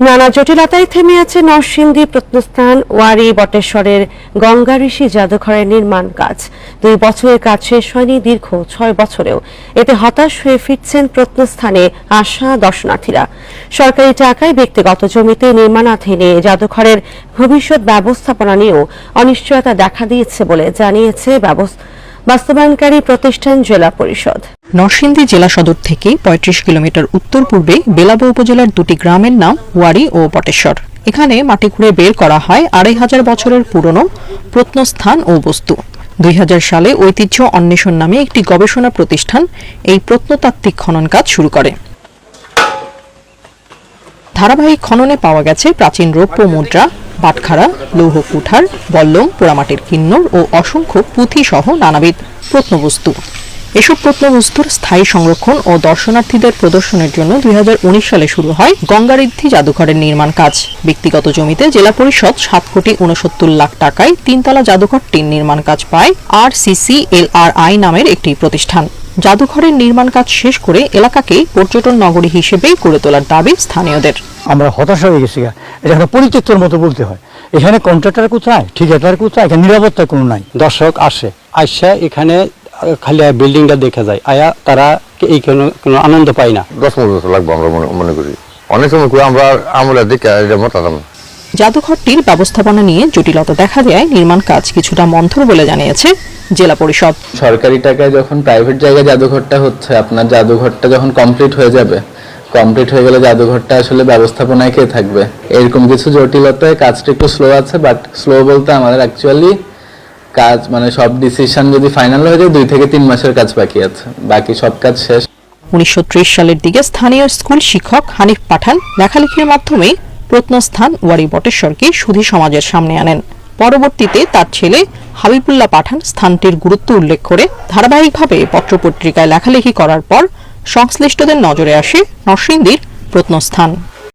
নানা জটিলতায় থেমে আছে নরসিংদী প্রত্নস্থান, ওয়ারি, বটেশ্বরের গঙ্গা ঋষি জাদুঘরের নির্মাণ কাজ। দুই বছরের কাজ শেষ হয়নি দীর্ঘ ছয় বছরেও। এতে হতাশ হয়ে ফিরছেন প্রত্নস্থানে আসা দর্শনার্থীরা। সরকারি টাকায় ব্যক্তিগত জমিতে নির্মাণাধীন জাদুঘরের ভবিষ্যৎ ব্যবস্থাপনা নিয়েও অনিশ্চয়তা দেখা দিয়েছে বলে জানিয়েছে ব্যবস- বাস্তবায়নকারী প্রতিষ্ঠান জেলা পরিষদ। নরসিংদী জেলা সদর থেকে ৩৫ কিলোমিটার উত্তর পূর্বে বেলাবো উপজেলার দুটি গ্রামের নাম ওয়ারি ও বটেশ্বর। এখানে মাটি খুঁড়ে বের করা হয় আড়াই হাজার বছরের পুরনো প্রত্নস্থান ও বস্তু। দুই হাজার সালে ঐতিহ্য অন্বেষণ নামে একটি গবেষণা প্রতিষ্ঠান এই প্রত্নতাত্ত্বিক খনন কাজ শুরু করে। ধারাবাহিক খননে পাওয়া গেছে প্রাচীন রৌপ্য মুদ্রা বাটখারা, লৌহ কুঠার বল্লম পোড়ামাটির কিন্নর ও অসংখ্য পুঁথি সহ নানাবিধ প্রত্নবস্তু। এসব প্রত্নবস্তুর স্থায়ী সংরক্ষণ ও দর্শনার্থীদের প্রদর্শনের জন্য দুই হাজার উনিশ সালে শুরু হয় গঙ্গারিদ্ধি জাদুঘরের নির্মাণ কাজ। ব্যক্তিগত জমিতে জেলা পরিষদ সাত কোটি উনসত্তর লাখ টাকায় তিনতলা জাদুঘরটির নির্মাণ কাজ পায় আর সিসি এল আর আই নামের একটি প্রতিষ্ঠান। জাদুঘরের নির্মাণ কাজ শেষ করে এলাকাকে পর্যটন নগরী হিসেবে গড়ে তোলার দাবি স্থানীয়দের। আমরা হতাশা হয়ে গেছি। এটা একটা পরিত্যক্তর মতো বলতে হয়। এখানে কন্ট্রাক্টর কোথায়? ঠিকাদার কোথায়? এখানে নিরাপত্তা কোনো নাই। দর্শক আসে আসা এখানে খালি বিল্ডিংটা দেখা যায়। আয়া তারা এই কোনো কোনো আনন্দ পায় না। দশ পনেরো বছর লাগবে আমরা মনে করি। অনেক সময় করে আমরা আমরা দেখে এটা মতাতাম জাদুঘরটির ব্যবস্থাপনা নিয়ে জটিলতা দেখা দেয় নির্মাণ কাজ কিছুটা মন্থর বলে জানিয়েছে জেলা পরিষদ। সরকারি টাকায় যখন প্রাইভেট জায়গায় জাদুঘরটা হচ্ছে আপনার জাদুঘরটা যখন কমপ্লিট হয়ে যাবে কমপ্লিট হয়ে গেলে জাদুঘরটা আসলে ব্যবস্থাপনায় কে থাকবে? এরকম কিছু জটিলতায় কাজটা একটু স্লো আছে বাট স্লো বলতে আমাদের অ্যাকচুয়ালি কাজ মানে সব ডিসিশন যদি ফাইনাল হয়ে যায়, দুই থেকে তিন মাসের কাজ বাকি আছে। বাকি সব কাজ শেষ। উনিশশো সালের দিকে স্থানীয় স্কুল শিক্ষক হানিফ পাঠান লেখালেখির মাধ্যমে প্রত্নস্থান ওয়ারি বটেশ্বরকে সুধী সমাজের সামনে আনেন। পরবর্তীতে তার ছেলে হাবিবুল্লাহ পাঠান স্থানটির গুরুত্ব উল্লেখ করে ধারাবাহিকভাবে পত্রপত্রিকায় লেখালেখি করার পর সংশ্লিষ্টদের নজরে আসে নরসিংদীর প্রত্নস্থান।